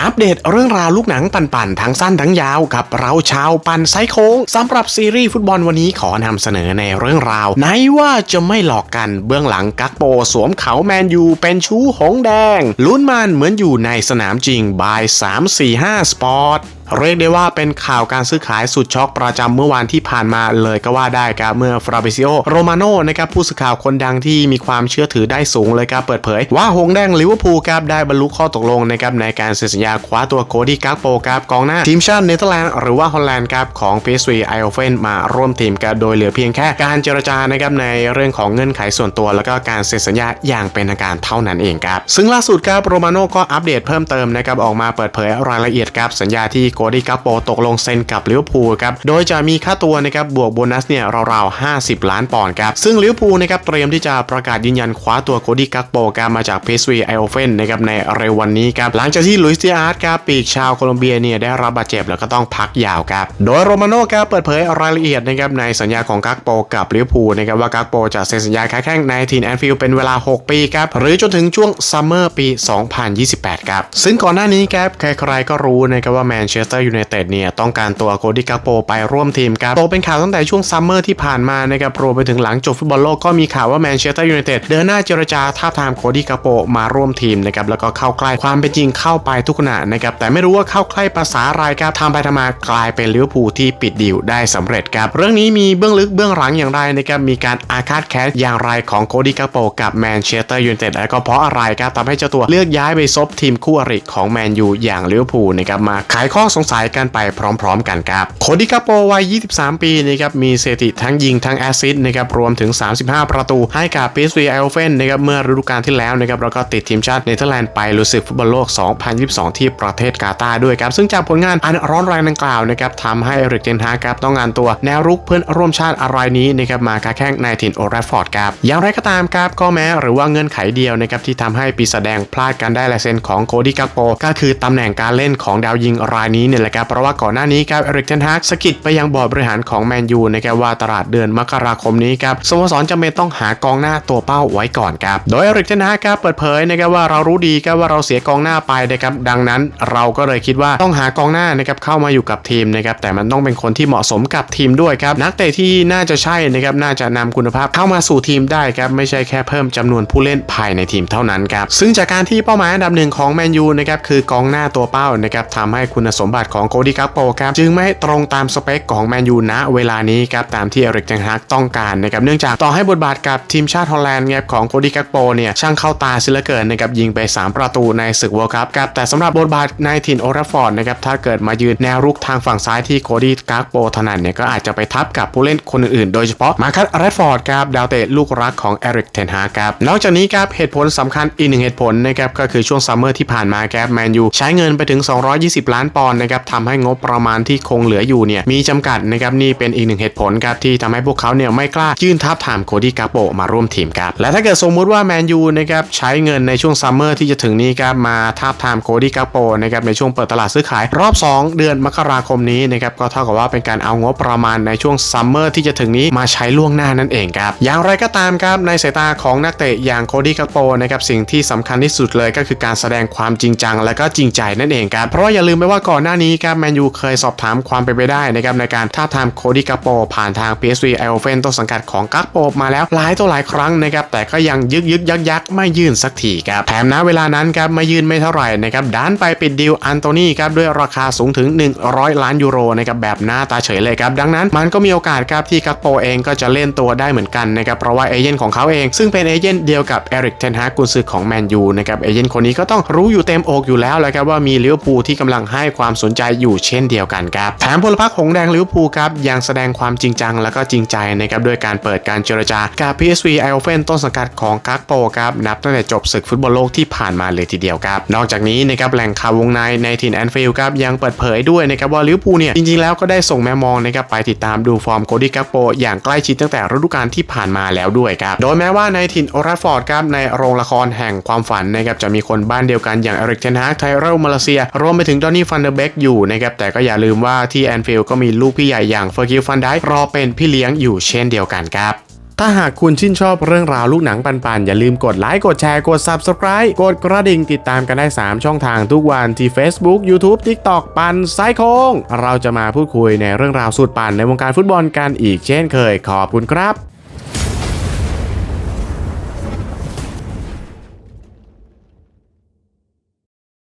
อัปเดตเรื่องราวลูกหนังปั่นๆทั้งสั้นทั้งยาวกับเราชาวปั่นไซโค้งสำหรับซีรีส์ฟุตบอลวันนี้ขอนำเสนอในเรื่องราวไหนว่าจะไม่หลอกกันเบื้องหลังกักโปสวมเขาแมนยูเป็นชู้หงแดงลุ้นมันเหมือนอยู่ในสนามจริงบาย345 สปอร์ต เรียกได้ว่าเป็นข่าวการซื้อขายสุดช็อกประจำเมื่อวานที่ผ่านมาเลยก็ว่าได้ครับเมื่อฟราเบซิโอโรมาโนนะครับผู้สื่อข่าวคนดังที่มีความเชื่อถือได้สูงเลยครับเปิดเผย ว่าหงแดงลิเวอร์พูลครับได้บรรลุข้อตกลงนะครับในการเซ็นสัญญาคว้าตัวโคดี้กักโปครับกองหน้าทีมชาติเนเธอร์แลนด์หรือว่าฮอลแลนด์ครับของ PSV e i o f e n มาร่วมทีมกันโดยเหลือเพียงแค่การเจรจานะครับในเรื่องของเงื่อนไขส่วนตัว แล้วก็การเซ็นสัญญาอย่างเป็นทางการเท่านั้นเองครับซึ่งล่าสุดครับโรมาโนก็อัปเดตเพิ่มเติมนะครับออกมาเปิดเผยรายละเอียดครับสัญญาที่โคดีกักโปตกลงเซ็นกับลิเวอร์พูลครับโดยจะมีค่าตัวนะครับบวกโบนัสเนี่ยราวๆ 50 ล้านปอนด์ครับซึ่งลิเวอร์พูลนะครับเตรียมที่จะประกาศยืนยันคว้าตัวโคดีกักโปครับมาจาก PSV e i o f e n นะครับในเร็ววันนี้ครับหลังจากที่ลุยส์ดิอาร์ตครับปีกชาวโคลอมเบียเนี่ยได้รับบาดเจ็บแล้วก็ต้องพักยาวครับโดยโรมาโน่ครับเปิดเผยรายละเอียดนะครับในสัญญาของกักโปกับลิเวอร์พูลนะครับว่ากักโปจะเซ็นสัญญาค้าแข้งในทีมแอนฟิลด์เป็นเวลา 6 ปีครับหรือจนถึงช่วงซัมเมอร์ปี 2028 ครับซึ่งก่อนหน้านี้ครับใครๆก็รู้นะครับว่าแมนเชสเตอร์ยูไนเต็ดเนี่ยต้องการตัวโคดี้กักโปไปร่วมทีมครับโตเป็นข่าวตั้งแต่ช่วงซัมเมอร์ที่ผ่านมานะครับรวมไปถึงหลังจบฟุตบอลโลกก็มีข่าวว่าแมนเชสเตอร์ยูไนเต็ดเดินหน้าเจรจาท้าทามโคดี้กักโปมาร่วมทีมนะครับแล้วก็เข้าใกล้ความเป็นจริงเข้าไปทุกขณะนะครับแต่ไม่รู้ว่าเข้าใกล้ภาษาอะไรครับทำไปทำมากลายเป็นลิเวอร์พูลที่ปิดดีลได้สำเร็จครับเรื่องนี้มีเบื้องลึกเบื้องหลังอย่างไรนะครับมีการอาฆาตแค้นอย่างไรของโคดี้กักโปกับแมนเชสเตอร์ยูไนเต็ดและก็เพราะอะไรครับทำให้เจ้าตัวเลือกย้ายไปซบทีมคู่อริของแมนยูอย่างลิเวอร์พูลนะครับมาขายข้อสงสัยกันไปพร้อมๆ กันครับโคดี้กักโปวัย 23 ปีนะครับมีสถิติทั้งยิงทั้งแอสซิสต์นะครับรวมถึง 35 ประตูให้กับ PSV Eindhoven นะครับเมื่อฤดูกาลที่แล้วนะครับแล้วก็ติดทีมชาติเนเธอร์แลนด์ไปลุยศึกฟุตบอลโลก 2022 ที่ประเทศกาตาร์ด้วยครับซึ่งจากผลงานอันร้อนแรงดังกล่าวนะครับทำให้เอริกเจนฮาครับต้องงานตัวแนวรุกเพื่อนร่วมชาติอะไรนี้นะครับมาค้าแข้งในถิ่นโอแรฟฟอร์ดครับอย่างไรก็ตามครับก็แม้หรือว่าเงื่อนไขเดียวนะครับที่ทำให้ปีศาจแดงพลาดการได้ลายเซ็นของโคดี้กักโปก็คือตำแหน่งการเล่นของดาวยิงรายนี้เนี่ยแหละครับเพราะว่าก่อนหน้านี้ครับเอริกเจนฮากสกิดไปยังบอร์ดบริหารของแมนยูนะครับว่าตลาดเดือนมกราคมนี้ครับสโมสรจำเป็นต้องหากองหน้าตัวเป้าไว้ก่อนครับโดยเอริกเจนฮากครับเปิดเผยนะครับว่าเรารู้ดีครับว่าเราเสียกองหน้าไปนะครับดังนั้นเราก็เลยคิดว่าต้องหากองหน้านะครับเข้ามาอยู่กับทีมนะครับแต่มันต้องเป็นคนที่เหมาะสมกับทีมด้วยครับนักเตะที่น่าจะใช่นะครับน่าจะนำคุณภาพเข้ามาสู่ทีมได้ครับไม่ใช่แค่เพิ่มจำนวนผู้เล่นภายในทีมเท่านั้นครับซึ่งจากการที่เป้าหมายอันดับหนึ่งของแมนยูนะครับคือกองหน้าตัวเป้านะครับทำให้คุณสมบัติของโคดี้กัปโปครับจึงไม่ตรงตามสเปคของแมนยูณเวลานี้ครับตามที่เอริกเทนฮากต้องการนะครับเนื่องจากต่อให้บทบาทกับทีมชาติฮอลแลนด์ครับของโคดี้กัปโปเนี่ยช่างเข้าตาเสิลเกินนะครับยิงไป 3 ประตูในศึกวิลคัพครับแต่สำหรับบทบาทในถิ่นโอราฟอร์ดนะครับถ้าเกิดมายืนแนวรุกทางฝั่งซ้ายที่โคดี้กัปโปถนัดเนี่ยก็อาจจะไปทับกับผู้เล่นคนอื่นๆ โดยเฉพาะมาคัตแรดฟอร์ดครับดาวเตะลูกรักของเอริกเทนฮากครับนอกจากนี้ครับเหตุผลสำคัญอีกหนึ่งเหตุผลนะครับก็คือช่วงซัมเมอร์ที่ผ่านมาครับแมนยูใช้เงินไปถึง 220 ล้านปอนด์นะครับทำให้งบประมาณที่คงเหลืออยู่เนี่ยมีจำกัดนะครับนี่เป็นอีกหนึ่งเหตุผลครับที่ทำให้พวกเขาเนี่ยไม่กล้ายื่นทับถามโคดี้กัปโปมาร่วมทีมครับและถ้าเกิดสมมุติว่าแมนยูนะครับใช้เงินในช่วงซัมเมอร์ที่จะถึงนี้ครับมาทับทามโคดี้กัปโปนะครับในช่วงเปิดตลาดซื้อขายรอบ 2 เดือนมกราคมนี้นะครับก็เท่ากับว่าเป็นการเอางบประมาณในช่วงซัมเมอร์ที่จะถึงนี้มาใช้ล่วงหน้านั่นเองครับอย่างไรก็ตามครับในสายตาของนักเตะอย่างโคดี้กัปโปนะครับสิ่งที่สำคัญที่สุดเลยก็คือการแสดงความจริงจังและก็จริงใจนั่นเองครับเพราะอย่าลืมไปว่าก่อนหน้านี้ครับแมนยูเคยสอบถามความเป็นไปได้นะครับในการท้าบทามโคดี้กัปโปผ่านทาง PSV e i o f e n ต้นสังกัดของกัปโปมาแล้วหลายต่อหลายครั้งนะครับแต่ก็ยังยึกยึกยักยักไม่ยื่นสักทีครับแถมณเวลานั้นครับไม่ยื่นไม่เท่าไหร่นะครับดันไปปิดดีลอันโตนี่ครับด้วยราคาสูงถึง 100 ล้านยูโรนะครับแบบหน้าตาเฉยเลยครับดังนั้นมันก็มีโอกาสครับที่กัปโปเองก็จะเล่นตัวได้เหมือนกันนะครับเพราะว่าเอเย่นของเขาเองซึ่งเป็นเอเย่นเดียวกับเอริกเทนฮากุนซือของแมนยูนะครับเอเย่นคนนี้ก็ต้องรู้อยู่เต็มอกอยู่แล้วแหละครับว่ามีลิเวอร์พูลที่กำลังให้ความสนใจอยู่เช่นเดียวกันครับแถมพลพรรคหงแดงลิเวอร์พูลครับยังแสดงความจริงจังและก็จริงใจนะครับด้วยการเปิดการเจรจากับ PSV Eindhoven ต้นสังกัดของกักโปครับนับตั้งแต่จบศึกฟุตบอลโลกที่ผ่านมาเลยทีเดียวครับ นอกจากนี้นะครับแหล่งข่าววงในในถิ่นแอนฟิลด์ครับยังเปิดเผยด้วยนะครับว่าลิเวอร์พูลเนี่ยจริงๆแล้วก็ได้ส่งแม่มองนะครับไปติดตามดูฟอร์มโคดี้กักโปอย่างใกล้ชิดตั้งแต่ฤดูกาลที่ผ่านมาแล้วด้วยครับโดยแม้ว่าในถิ่นโอราฟอร์ดครับในโรงละครแห่งความฝันนะครับจะมีคนบ้านเดียวกันอย่างเอริกเทนฮากไทเรลมาเลเซียรวมไปถึงดอนนี่ฟันเดอร์เบกอยู่นะครับแต่ก็อย่าลืมว่าที่แอนฟิลด์ก็มีลูกพี่ใหญ่อย่างเฟอร์กิลฟันได้รอเป็นพี่เลี้ยงอยู่เช่นเดียวกันครับถ้าหากคุณชื่นชอบเรื่องราวลูกหนังปันๆ อย่าลืมกดไลค์กดแชร์กด Subscribe กดกระดิ่งติดตามกันได้ 3 ช่องทางทุกวันที่ Facebook YouTube TikTok ปันไซโคง เราจะมาพูดคุยในเรื่องราวสุดปันในวงการฟุตบอลกันอีกเช่นเคยขอบคุณครับ